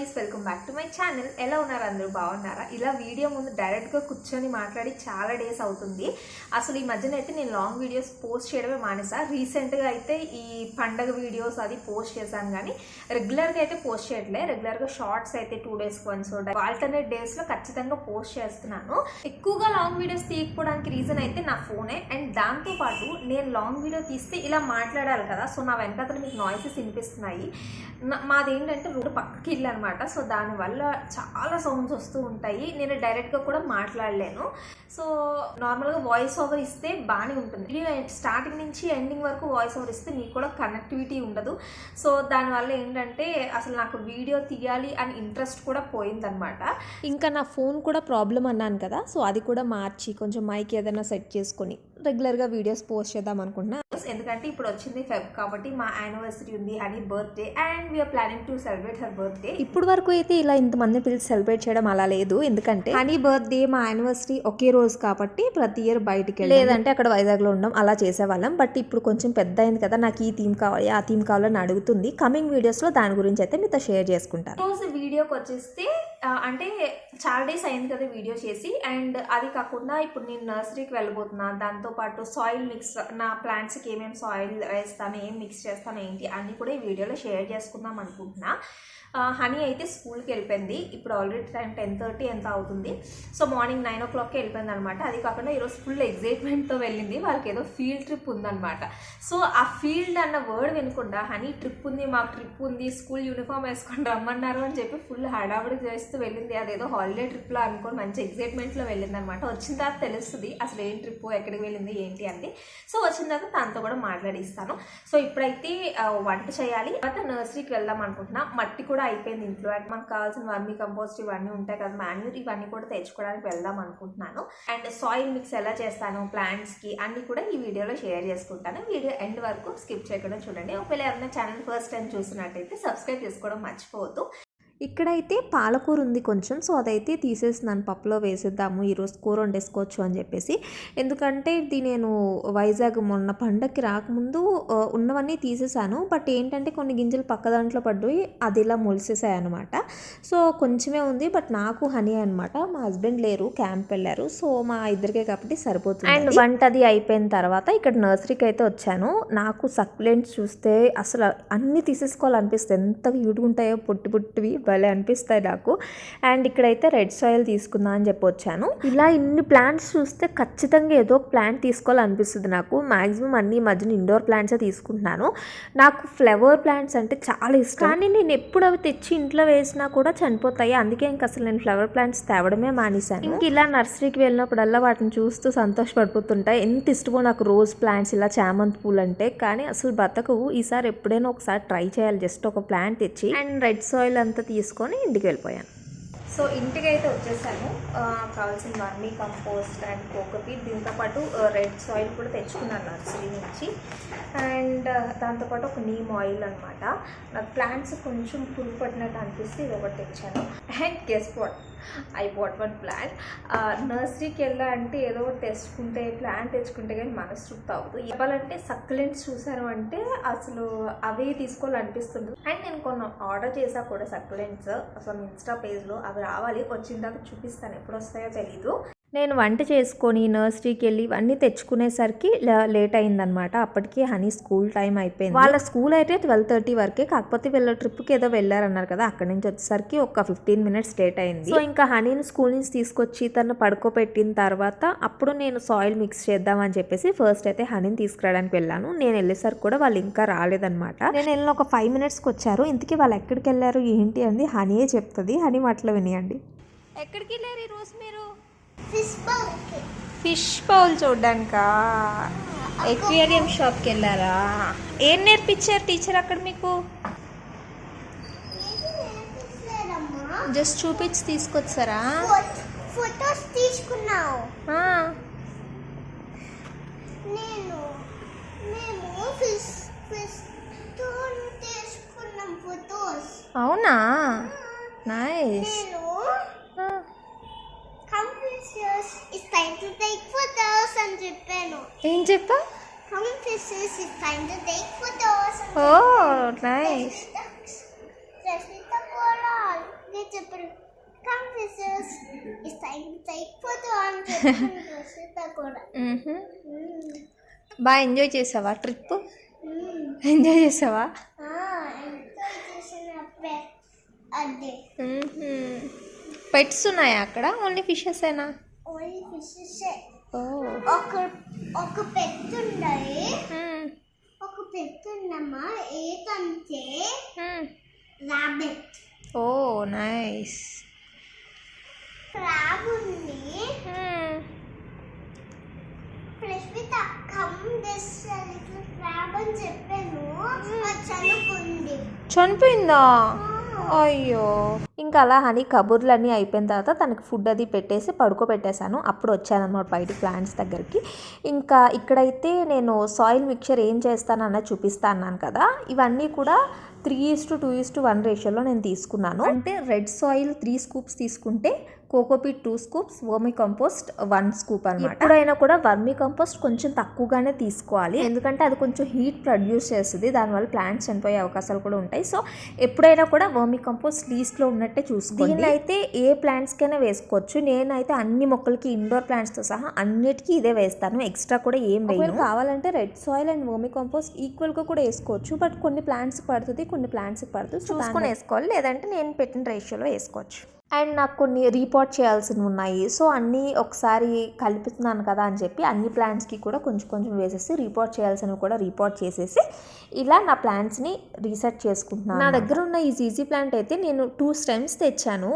Guys welcome back to my channel ఎలా ఉన్నారు అందరూ? బాగున్నారా? ఇలా వీడియో ముందు డైరెక్ట్గా కూర్చొని మాట్లాడి చాలా డేస్ అవుతుంది. అసలు ఈ మధ్యన అయితే నేను లాంగ్ వీడియోస్ పోస్ట్ చేయడమే మానేసా. రీసెంట్గా అయితే ఈ పండగ వీడియోస్ అది పోస్ట్ చేశాను కానీ రెగ్యులర్గా అయితే పోస్ట్ చేయట్లే. రెగ్యులర్గా షార్ట్స్ అయితే టూ డేస్ వన్స్ ఆల్టర్నేట్ డేస్లో ఖచ్చితంగా పోస్ట్ చేస్తున్నాను. ఎక్కువగా లాంగ్ వీడియోస్ తీయకపోవడానికి రీజన్ అయితే నా ఫోనే అండ్ దాంతోపాటు నేను లాంగ్ వీడియో తీస్తే ఇలా మాట్లాడాలి కదా. సో నా వెనకాతల మీకు నాయిసెస్ వినిపిస్తున్నాయి. నా- మాది ఏంటంటే రోడ్డు పక్కకి ఇల్లు అనమాట అనమాట సో దానివల్ల చాలా సౌండ్స్ వస్తూ ఉంటాయి. నేను డైరెక్ట్గా కూడా మాట్లాడలేను. సో నార్మల్గా వాయిస్ ఓవర్ ఇస్తే బాగానే ఉంటుంది. వీడియో స్టార్టింగ్ నుంచి ఎండింగ్ వరకు వాయిస్ ఓవర్ ఇస్తే మీకు కూడా కనెక్టివిటీ ఉండదు. సో దానివల్ల ఏంటంటే అసలు నాకు వీడియో తీయాలి అని ఇంట్రెస్ట్ కూడా పోయిందనమాట ఇంకా నా ఫోన్ కూడా ప్రాబ్లం అన్నాను కదా సో అది కూడా మార్చి కొంచెం మైక్ ఏదైనా సెట్ చేసుకొని రెగ్యులర్గా వీడియోస్ పోస్ట్ చేద్దాం అనుకుంటున్నా. ఎందుకంటే ఇప్పుడు వచ్చింది ఫెబ్ కాబట్టి మా యానివర్సరీ ఉంది Honey birthday and we're planning to celebrate her birthday ఇప్పుడు వరకు అయితే ఇలా ఇంతమంది పిలిచి సెలబ్రేట్ చేయడం అలా లేదు. ఎందుకంటే హనీ బర్త్డే మా యానివర్సరీ ఒకే రోజు కాబట్టి ప్రతి ఇయర్ బయటికి వెళ్ళి లేదంటే అక్కడ వైజాగ్లో ఉండడం అలా చేసేవాళ్ళం. బట్ ఇప్పుడు కొంచెం పెద్ద అయింది కదా నాకు ఈ థీమ్ కావాలి ఆ థీమ్ కావాలని అడుగుతుంది. కమింగ్ వీడియోస్లో దాని గురించి అయితే మీతో షేర్ చేసుకుంటాను రోజు వీడియోకి వచ్చేస్తే అంటే చాలా డేస్ అయింది కదా వీడియో చేసి. అండ్ అది కాకుండా ఇప్పుడు నేను నర్సరీకి దాంతో పాటు సాయిల్ మిక్స్ నా ప్లాంట్స్కి ఏమేమి సాయిల్ వేస్తాను ఏం మిక్స్ చేస్తాను ఏంటి అన్నీ కూడా ఈ వీడియోలో షేర్ చేసుకుందాం అనుకుంటున్నా. హనీ అయితే స్కూల్కి వెళ్ళిపోయింది. ఇప్పుడు ఆల్రెడీ టైం టెన్ థర్టీ ఎంత అవుతుంది? సో మార్నింగ్ నైన్ ఓ క్లాక్కి వెళ్ళిపోయింది అనమాట అది కాకుండా ఈరోజు ఫుల్ ఎగ్జైట్మెంట్తో వెళ్ళింది. వాళ్ళకి ఏదో ఫీల్డ్ ట్రిప్ ఉందనమాట సో ఆ ఫీల్డ్ అన్న వర్డ్ వినకుండా హనీ ట్రిప్ ఉంది మాకు ట్రిప్ ఉంది స్కూల్ యూనిఫామ్ వేసుకొని రమ్మన్నారు అని చెప్పి ఫుల్ హడావిడి చేస్తూ వెళ్ళింది. అదేదో హాలిడే ట్రిప్లో అనుకొని మంచి ఎగ్జైట్మెంట్లో వెళ్ళింది అనమాట వచ్చిన తర్వాత తెలుస్తుంది అసలు ఏం ట్రిప్ ఎక్కడికి వెళ్ళింది? ఏంటి అని సో వచ్చిన తర్వాత తనతో కూడా మాట్లాడిస్తాను. సో ఇప్పుడైతే వంట చేయాలి. తర్వాత నర్సరీకి వెళ్దాం అనుకుంటున్నా. మట్టి కూడా అయిపోయింది ఇంట్లో. అండ్ మనకు కావాల్సిన వర్మీ కంపోస్ట్ ఇవన్నీ ఉంటాయి కదా మాన్యూర్ ఇవన్నీ కూడా తెచ్చుకోవడానికి వెళ్దాం అనుకుంటున్నాను. అండ్ సాయిల్ మిక్స్ ఎలా చేస్తాను ప్లాంట్స్కి అన్నీ అన్ని కూడా ఈ వీడియోలో షేర్ చేసుకుంటాను. వీడియో ఎండ్ వరకు స్కిప్ చేయకుండా చూడండి. ఒకవేళ ఎవరైనా ఛానల్ ఫస్ట్ టైం చూసినట్టయితే సబ్స్క్రైబ్ చేసుకోవడం మర్చిపోవద్దు. ఇక్కడైతే పాలకూర ఉంది కొంచెం సో అదైతే తీసేస్తున్నాను పప్పులో వేసేద్దాము ఈరోజు కూర వండేసుకోవచ్చు అని చెప్పేసి. ఎందుకంటే ఇది నేను వైజాగ్ మొన్న పండక్కి రాకముందు ఉన్నవన్నీ తీసేసాను. బట్ ఏంటంటే కొన్ని గింజలు పక్క దాంట్లో పడ్డాయి అది ఇలా మొలిసేసాయి అనమాట సో కొంచెమే ఉంది బట్ నాకు హనీ అనమాట మా హస్బెండ్ లేరు క్యాంప్ వెళ్ళారు. సో మా ఇద్దరికే కాబట్టి సరిపోతుంది అండ్ వంట అది అయిపోయిన తర్వాత ఇక్కడ నర్సరీకి అయితే వచ్చాను. నాకు సక్లెంట్స్ చూస్తే అసలు అన్నీ తీసేసుకోవాలనిపిస్తుంది. ఎంత క్యూట్గా ఉంటాయో పొట్టి పొట్టివి భలే అనిపిస్తాయి నాకు. అండ్ ఇక్కడైతే రెడ్ సాయిల్ తీసుకుందాం అని చెప్పి వచ్చాను. ఇలా ఇన్ని ప్లాంట్స్ చూస్తే ఖచ్చితంగా ఏదో ఒక ప్లాంట్ తీసుకోవాలనిపిస్తుంది నాకు. మాక్సిమం అన్ని మధ్యన ఇండోర్ ప్లాంట్సే తీసుకుంటున్నాను. నాకు ఫ్లవర్ ప్లాంట్స్ అంటే చాలా ఇష్టం. కానీ నేను ఎప్పుడు అవి తెచ్చి ఇంట్లో వేసినా కూడా చనిపోతాయి. అందుకే ఇంక అసలు నేను ఫ్లవర్ ప్లాంట్స్ తేవడమే మానేశాను. ఇంక ఇలా నర్సరీకి వెళ్ళినప్పుడల్లా వాటిని చూస్తూ సంతోషపడిపోతుంటాయి ఎంత ఇష్టమో నాకు రోజ్ ప్లాంట్స్ ఇలా చామంతి పూలు అంటే కానీ అసలు బతకవు. ఈసారి ఎప్పుడైనా ఒకసారి ట్రై చేయాలి. జస్ట్ ఒక ప్లాంట్ తెచ్చి. అండ్ రెడ్ సాయిల్ అంతా తీసుకొని ఇంటికి వెళ్ళిపోయాను. సో ఇంటికి అయితే వచ్చేసాను కావాల్సిన వర్మీ కంపోస్ట్ అండ్ కోకోపీట్ దీంతోపాటు రెడ్ సాయిల్ కూడా తెచ్చుకున్నాను నర్సరీ నుంచి. అండ్ దాంతోపాటు ఒక నీమ్ ఆయిల్ అనమాట నాకు ప్లాంట్స్ కొంచెం పురుగు పట్టినట్టు అనిపిస్తే ఇది ఒకటి తెచ్చాను. And guess what I bought one plant నర్సరీకి వెళ్ళా అంటే ఏదో ఒకటి తెచ్చుకుంటే ప్లాంట్ తెచ్చుకుంటే కానీ మనస్తృప్తి అవ్వదు. ఇవ్వాలంటే సక్లెంట్స్ చూసాను అంటే అసలు అవే తీసుకోవాలనిపిస్తుంది. అండ్ నేను కొన్ని ఆర్డర్ చేశా కూడా సక్లెంట్స్ అసలు ఇన్స్టా పేజ్లో అవి రావాలి. వచ్చిన దాకా చూపిస్తాను. ఎప్పుడు వస్తాయో తెలీదు. నేను వంట చేసుకొని నర్సరీకి వెళ్ళి ఇవన్నీ తెచ్చుకునేసరికి లేట్ అయిందనమాట అప్పటికి హనీ స్కూల్ టైం అయిపోయింది. వాళ్ళ స్కూల్ అయితే ట్వెల్వ్ థర్టీ వరకే కాకపోతే వీళ్ళ ట్రిప్కి ఏదో వెళ్ళారన్నారు కదా అక్కడి నుంచి వచ్చేసరికి ఒక ఫిఫ్టీన్ మినిట్స్ లేట్ అయింది. సో ఇంకా హనీని స్కూల్ నుంచి తీసుకొచ్చి తను పడుకోబెట్టిన తర్వాత అప్పుడు నేను సాయిల్ మిక్స్ చేద్దామని చెప్పేసి ఫస్ట్ అయితే హనీని తీసుకురావడానికి వెళ్ళాను. నేను వెళ్ళేసరికి కూడా వాళ్ళు ఇంకా రాలేదనమాట నేను వెళ్ళిన ఒక ఫైవ్ మినిట్స్కి వచ్చారు. ఇంతకీ వాళ్ళు ఎక్కడికి వెళ్ళారు ఏంటి? అని హనీయే చెప్తుంది. హనీ మాటలు వినియండి. ఎక్కడికి వెళ్ళారు ఈరోజు మీరు? ఫిష్ బౌల్కి ఫిష్ బౌల్ చూడ్డానికా ఎక్వేరియం షాప్కి వెళ్ళారా ఏం నేర్పించారు టీచర్ అక్కడ మీకు ఏది నేర్పించలేదమ్మా జస్ట్ చూపించి తీసుకొచ్చారా ఫోట్- ఫొటోస్ తీసుకున్నావు ఆ, నేను మేము ఫిష్ ఫిష్ తో తీసుకున్నాం ఫొటోస్ అవునా నైస్ నేను computers is time to take photos అని చెప్పాను ఏం చెప్పా? Computers is time to take photos oh nice Rashmitha coral చెప్పారు come fishes it's time to take photo అని చెప్పారు రషిత కూడా. బాగా ఎంజాయ్ చేసావా ట్రిప్. ఎంజాయ్ చేసావా? ఆ, ఎంజాయ్ చేసినప్పుడే అదే పెట్స్ ఉన్నాయా అక్కడ? ఓన్లీ ఫిషెస్ ఏనా? Only fishes oh. ఒక ఒక పెట్టున్నాయి ఒక పెట్టున్నమ్మా ఏకంటే రాబిట్. Oh nice. క్రాబ్ ఉంది. Prashnitha come this little crab అని చెప్పాను. చనుకుంది చనిపోయిందా. అయ్యో. ఇంకా అలా హనీ కబుర్లన్నీ అయిపోయిన తర్వాత తనకి ఫుడ్ అది పెట్టేసి పడుకోబెట్టేశాను. అప్పుడు వచ్చానమాట బయట ప్లాంట్స్ దగ్గరికి. ఇంకా ఇక్కడైతే నేను సాయిల్ మిక్చర్ ఏం చేస్తాను చూపిస్తా అన్నాను కదా. ఇవన్నీ కూడా three is to two is to one రేషియోలో నేను తీసుకున్నాను. అంటే రెడ్ సాయిల్ త్రీ స్కూప్స్ తీసుకుంటే cocopeat two scoops vermi compost one scoop అనమాట ఎప్పుడైనా కూడా వర్మీ కంపోస్ట్ కొంచెం తక్కువగానే తీసుకోవాలి. ఎందుకంటే అది కొంచెం హీట్ ప్రొడ్యూస్ చేస్తుంది. దానివల్ల ప్లాంట్స్ చనిపోయే అవకాశాలు కూడా ఉంటాయి. సో ఎప్పుడైనా కూడా వర్మీ కంపోస్ట్ లీస్ట్లో ఉన్నట్టే చూసుకోండి. దీన్ని అయితే ఏ ప్లాంట్స్కైనా వేసుకోవచ్చు. నేనైతే అన్ని మొక్కలకి ఇండోర్ ప్లాంట్స్తో సహా అన్నిటికీ ఇదే వేస్తాను. ఎక్స్ట్రా కూడా ఏం వేయను. కావాలంటే red soil and vermi compost ఈక్వల్గా కూడా వేసుకోవచ్చు. బట్ కొన్ని ప్లాంట్స్కి పడుతుంది కొన్ని ప్లాంట్స్కి పడుతుంది చూసుకొని వేసుకోవాలి. లేదంటే నేను పెట్టిన రేషియోలో వేసుకోవచ్చు. అండ్ నాకు కొన్ని రీపోర్ట్ చేయాల్సినవి ఉన్నాయి. సో అన్నీ ఒకసారి కలుపుతున్నాను కదా అని చెప్పి అన్ని ప్లాంట్స్కి కూడా కొంచెం కొంచెం వేసేసి రిపోర్ట్ చేయాల్సినవి కూడా రిపోర్ట్ చేసేసి ఇలా నా ప్లాంట్స్ని రీసెట్ చేసుకుంటున్నాను నా దగ్గర ఉన్న ఈ జీజీ ప్లాంట్ అయితే నేను టూ స్టెమ్స్ తెచ్చాను.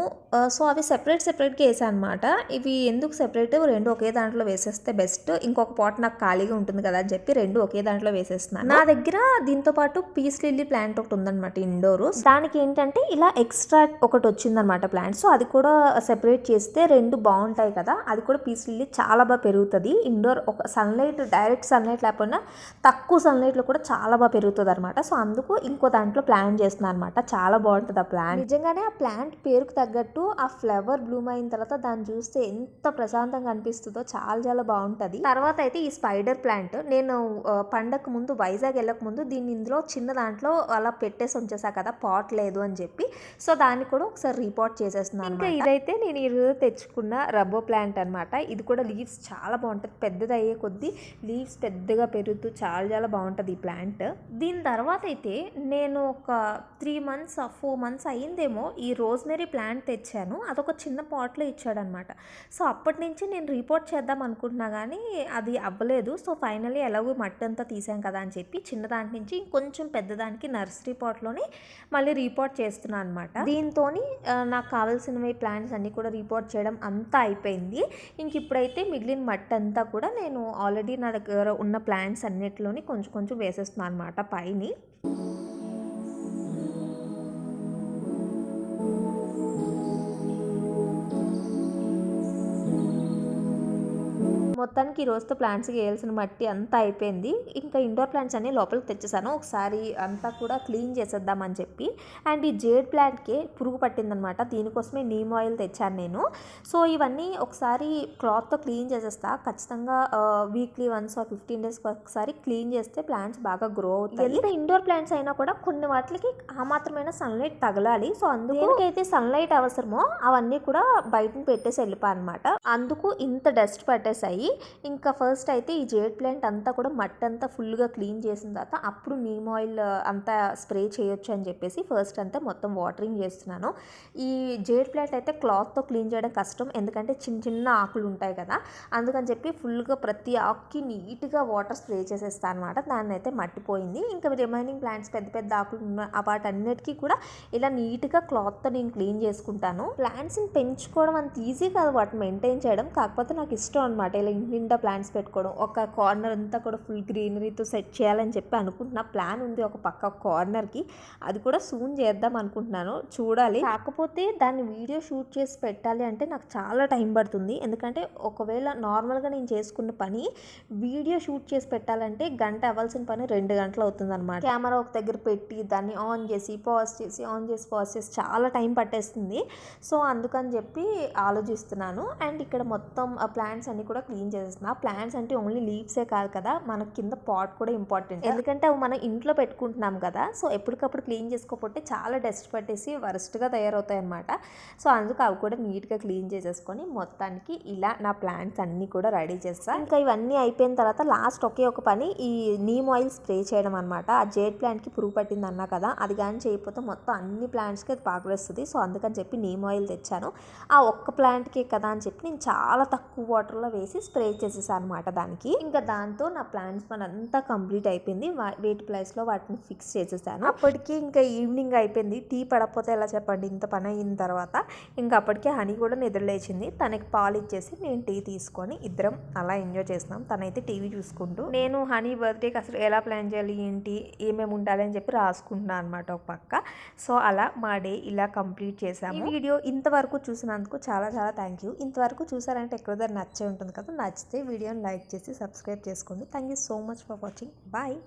సో అవి సెపరేట్ సెపరేట్గా వేసాను అనమాట ఇవి ఎందుకు సెపరేట్? రెండు ఒకే దాంట్లో వేసేస్తే బెస్ట్. ఇంకొక పాట్ నాకు ఖాళీగా ఉంటుంది కదా అని చెప్పి రెండు ఒకే దాంట్లో వేసేస్తున్నాను. నా దగ్గర దీంతో పాటు పీస్ లిల్లీ ప్లాంట్ ఒకటి ఉందన్నమాట ఇండోర్. దానికి ఏంటంటే ఇలా ఎక్స్ట్రా ఒకటి వచ్చిందనమాట ప్లాంట్. సో అది కూడా సెపరేట్ చేస్తే రెండు బాగుంటాయి కదా. అది కూడా పీస్ లిల్లీ చాలా బాగా పెరుగుతుంది. ఇండోర్ ఒక సన్లైట్ డైరెక్ట్ సన్లైట్ లేకపోయినా తక్కువ సన్లైట్లో కూడా చాలా బాగా పెరుగుతుంది అనమాట సో అందుకు ఇంకో దాంట్లో ప్లాన్ చేస్తున్నాను అనమాట చాలా బాగుంటుంది ఆ ప్లాంట్ నిజంగానే ఆ ప్లాంట్ పేరుకు తగ్గట్టు ఆ ఫ్లవర్ బ్లూమ్ అయిన తర్వాత దాన్ని చూస్తే ఎంత ప్రశాంతంగా అనిపిస్తుందో చాలా చాలా బాగుంటుంది. తర్వాత అయితే ఈ స్పైడర్ ప్లాంట్ నేను ఆ, ముందు వైజాగ్ వెళ్ళక ముందు దీన్ని ఇందులో చిన్న దాంట్లో అలా పెట్టేసి ఉంచేసా కదా పాట్ లేదు అని చెప్పి. సో దాన్ని కూడా ఒకసారి రిపోర్ట్ చేసేస్తున్నాను ఇంకా ఇదైతే నేను ఈరోజు తెచ్చుకున్న రబ్బో ప్లాంట్ అనమాట. ఇది కూడా లీవ్స్ చాలా బాగుంటుంది. పెద్దది అయ్యే కొద్దీ లీవ్స్ పెద్దగా పెరుగుతూ చాలా చాలా బాగుంటుంది ఈ ప్లాంట్. దీని తర్వాత అయితే నేను ఒక త్రీ మంత్స్ ఫోర్ మంత్స్ అయ్యిందేమో ఈ రోజ్మెరీ ప్లాంట్ తెచ్చాను. అదొక చిన్న పాట్లో ఇచ్చాడనమాట. సో అప్పటి నుంచి నేను రిపోర్ట్ చేద్దాం అనుకుంటున్నా కానీ అది అవ్వలేదు. సో ఫైనలీ ఎలాగో మట్టి అంతా తీసాం కదా అని చెప్పి చిన్న దాంట్ నుంచి కొంచెం పెద్దదానికి నర్సరీ పాట్లోనే మళ్ళీ రిపోర్ట్ చేస్తున్నాను అనమాట. దీంతో నాకు కావాల్సిన కావాల్సినవి ప్లాంట్స్ అన్నీ కూడా రిపోర్ట్ చేయడం అంతా అయిపోయింది. ఇంక ఇప్పుడైతే మిగిలిన మట్టి అంతా కూడా నేను ఆల్రెడీ నా దగ్గర ఉన్న ప్లాంట్స్ అన్నిటిలోని కొంచెం కొంచెం వేసేస్తున్నాను అనమాట పైని. మొత్తానికి ఈ రోజుతో ప్లాంట్స్కి వేయాల్సిన మట్టి అంతా అయిపోయింది. ఇంకా ఇండోర్ ప్లాంట్స్ అన్ని లోపలికి తెచ్చేసాను. ఒకసారి అంతా కూడా క్లీన్ చేసేద్దామని చెప్పి. అండ్ ఈ జేడ్ ప్లాంట్కి పురుగు పట్టిందనమాట. దీనికోసమే నీమ్ ఆయిల్ తెచ్చాను నేను. సో ఇవన్నీ ఒకసారి క్లాత్తో క్లీన్ చేసేస్తా. ఖచ్చితంగా వీక్లీ వన్స్ ఆర్ ఫిఫ్టీన్ డేస్కి ఒకసారి క్లీన్ చేస్తే ప్లాంట్స్ బాగా గ్రో అవుతాయి. ఎంత ఇండోర్ ప్లాంట్స్ అయినా కూడా కొన్ని వాటికి ఆ మాత్రమైన సన్లైట్ తగలాలి. సో అందుకు అయితే సన్లైట్ అవసరమో అవన్నీ కూడా బయటని పెట్టేసి వెళ్ళిపా అనమాట అందుకు ఇంత డస్ట్ పట్టేసాయి ఇంకా ఫస్ట్ అయితే ఈ జేడ్ ప్లాంట్ అంతా కూడా మట్టి అంతా ఫుల్గా క్లీన్ చేసిన తర్వాత అప్పుడు నీమ్ ఆయిల్ అంతా స్ప్రే చేయొచ్చు అని చెప్పేసి ఫస్ట్ అంతా మొత్తం వాటరింగ్ చేస్తున్నాను. ఈ జేడ్ ప్లాంట్ అయితే క్లాత్తో క్లీన్ చేయడం కష్టం. ఎందుకంటే చిన్న చిన్న ఆకులు ఉంటాయి కదా అందుకని చెప్పి ఫుల్గా ప్రతి ఆకుకి నీట్గా వాటర్ స్ప్రే చేసేస్తాను అనమాట దాన్ని అయితే మట్టిపోయింది. ఇంకా రిమైనింగ్ ప్లాంట్స్ పెద్ద పెద్ద ఆకులు ఉన్న వాటన్నిటికీ కూడా ఇలా నీట్గా క్లాత్తో నేను క్లీన్ చేసుకుంటాను. ప్లాంట్స్ని పెంచుకోవడం అంత ఈజీ కాదు. వాటిని మెయింటైన్ చేయడం. కాకపోతే నాకు ఇష్టం అనమాట ఇలా ఇంటి నిండా ప్లాంట్స్ పెట్టుకోవడం ఒక కార్నర్ అంతా కూడా ఫుల్ గ్రీనరీతో సెట్ చేయాలని చెప్పి అనుకుంటున్నా. ప్లాన్ ఉంది ఒక పక్క కార్నర్కి అది కూడా సూన్ చేద్దాం అనుకుంటున్నాను. చూడాలి. కాకపోతే దాన్ని వీడియో షూట్ చేసి పెట్టాలి అంటే నాకు చాలా టైం పడుతుంది. ఎందుకంటే ఒకవేళ నార్మల్గా నేను చేసుకున్న పని వీడియో షూట్ చేసి పెట్టాలంటే గంట అవ్వాల్సిన పని రెండు గంటలు అవుతుంది అనమాట కెమెరా ఒక దగ్గర పెట్టి దాన్ని ఆన్ చేసి పాజ్ చేసి ఆన్ చేసి పాజ్ చేసి చాలా టైం పట్టేస్తుంది. సో అందుకని చెప్పి ఆలోచిస్తున్నాను. అండ్ ఇక్కడ మొత్తం ఆ ప్లాంట్స్ అన్ని కూడా క్లీన్ క్లీన్ చేసేస్తున్నా. ప్లాంట్స్ అంటే ఓన్లీ లీవ్సే కాదు కదా మనకి కింద పాట్ కూడా ఇంపార్టెంట్. ఎందుకంటే అవి మనం ఇంట్లో పెట్టుకుంటున్నాం కదా సో ఎప్పటికప్పుడు క్లీన్ చేసుకోకపోతే చాలా డస్ట్ పట్టేసి వరస్ట్గా తయారవుతాయి అనమాట సో అందుకు అవి కూడా నీట్గా క్లీన్ చేసేసుకొని మొత్తానికి ఇలా నా ప్లాంట్స్ అన్నీ కూడా రెడీ చేస్తా. ఇంకా ఇవన్నీ అయిపోయిన తర్వాత లాస్ట్ ఒకే ఒక పని ఈ నీమ్ ఆయిల్ స్ప్రే చేయడం అనమాట ఆ జేడ్ ప్లాంట్కి పురుగు పట్టింది అన్నా కదా అది కానీ చేయకపోతే మొత్తం అన్ని ప్లాంట్స్కి అది పాకులేస్తుంది సో అందుకని చెప్పి నీమ్ ఆయిల్ తెచ్చాను. ఆ ఒక్క ప్లాంట్కి కదా అని చెప్పి నేను చాలా తక్కువ వాటర్లో వేసి స్ప్రే చేసేసాను అనమాట దానికి. ఇంకా దాంతో నా ప్లాంట్స్ పని అంతా కంప్లీట్ అయిపోయింది. వా- వీటి ప్లేస్లో వాటిని ఫిక్స్ చేసేసాను. అప్పటికి ఇంకా ఈవినింగ్ అయిపోయింది. టీ పడకపోతే ఎలా చెప్పండి? ఇంత పని అయిన తర్వాత ఇంకా అప్పటికే హనీ కూడా నిద్రలేచింది తనకి పాలు ఇచ్చేసి నేను టీ తీసుకొని ఇద్దరం అలా ఎంజాయ్ చేస్తున్నాం. తనైతే టీవీ చూసుకుంటూ నేను హనీ బర్త్డేకి అసలు ఎలా ప్లాన్ చేయాలి? ఏంటి? ఏమేమి ఉండాలి? అని చెప్పి రాసుకుంటున్నాను అనమాట ఒక పక్క. సో అలా మా డే ఇలా కంప్లీట్ చేసాము ఈ వీడియో ఇంతవరకు చూసినందుకు చాలా చాలా థ్యాంక్ యూ. ఇంతవరకు చూసారంటే ఎక్కడో దగ్గర నచ్చే ఉంటుంది కదా నచ్చితే వీడియోని లైక్ చేసి సబ్స్క్రైబ్ చేసుకోండి. Thank you so much for watching bye